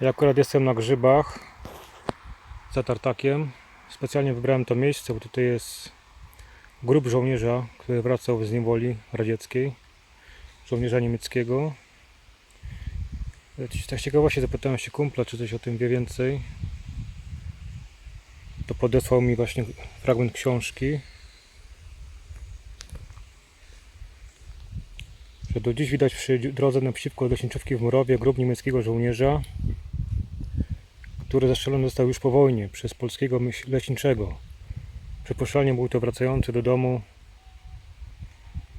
Ja akurat jestem na grzybach za tartakiem. Specjalnie wybrałem to miejsce, bo tutaj jest grób żołnierza, który wracał z niewoli radzieckiej, żołnierza niemieckiego. Tak z ciekawości zapytałem się kumpla, czy coś o tym wie więcej. To podesłał mi właśnie fragment książki. Że do dziś widać przy drodze naprzeciwko leśniczówki w Morowie grób niemieckiego żołnierza, który zastrzelony został już po wojnie przez polskiego leśniczego. Przypuszczalnie był to wracający do domu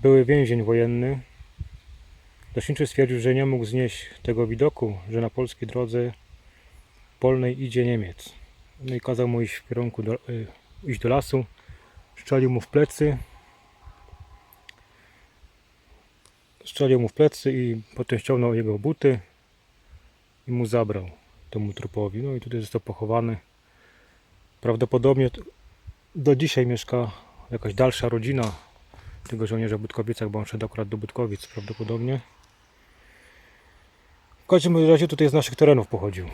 były więzień wojenny. Leśniczy stwierdził, że nie mógł znieść tego widoku, że na polskiej drodze polnej idzie Niemiec. No i kazał mu iść w kierunku do, y, iść do lasu. Strzelił mu w plecy. Strzelił mu w plecy i potem ściągnął jego buty i mu zabrał temu trupowi. No i tutaj został pochowany. Prawdopodobnie do dzisiaj mieszka jakaś dalsza rodzina tego żołnierza w Budkowicach, bo on szedł akurat do Budkowic prawdopodobnie. W każdym razie tutaj z naszych terenów pochodził.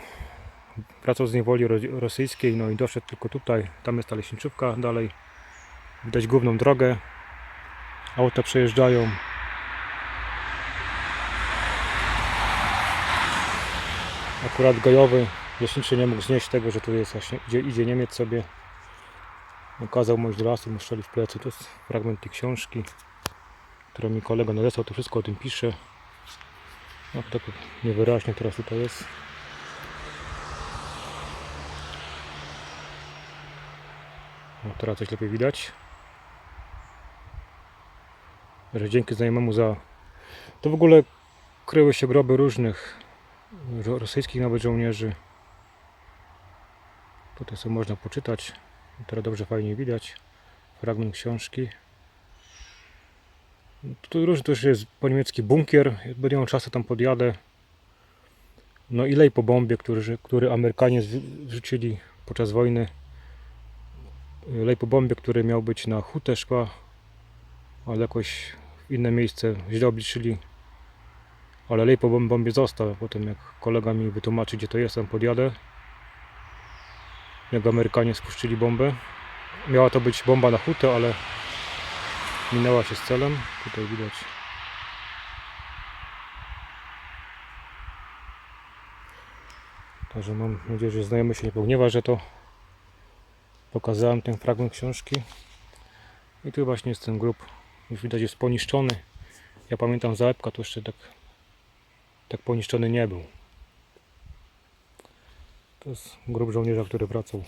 Wracał z niewoli ro- rosyjskiej, no i doszedł tylko tutaj. Tam jest ta leśniczówka dalej. Widać główną drogę. Auta przejeżdżają. Akurat gajowy leśniczy nie mógł znieść tego, że tu jest właśnie, idzie, idzie Niemiec sobie. Kazał mu iść do lasu, mu w plecy. To jest fragment tej książki, którą mi kolega nadesłał. To wszystko o tym pisze. No tak niewyraźnie teraz tutaj jest. No, teraz coś lepiej widać. Że dzięki znajomemu za... To w ogóle kryły się groby różnych rosyjskich nawet żołnierzy. Tutaj sobie można poczytać. Teraz dobrze fajnie widać. Fragment książki. Tu różny też jest po niemiecki bunkier. Będę miał czasu tam podjadę. No i lej po bombie, który, który Amerykanie wrzucili podczas wojny. Lej po bombie, który miał być na hutę szkła, ale jakoś w inne miejsce źle obliczyli. Ale po bom- bombie został. Potem jak kolega mi wytłumaczy gdzie to jest, podjadę. Jak Amerykanie spuszczyli bombę. Miała to być bomba na hutę, ale minęła się z celem. Tutaj widać. Także mam nadzieję, że znajomy się nie pogniewa, że to pokazałem ten fragment książki. I tu właśnie jest ten grób. Już widać jest poniszczony. Ja pamiętam załebka to jeszcze tak, tak poniszczony nie był. To jest grób żołnierza, który wracał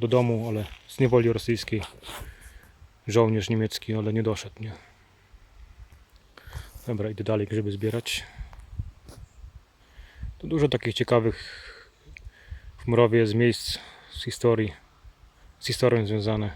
do domu, ale z niewoli rosyjskiej. Żołnierz niemiecki, ale nie doszedł, nie? Dobra, idę dalej grzyby zbierać. To dużo takich ciekawych w Mrowie jest miejsc z historii, z historią związane.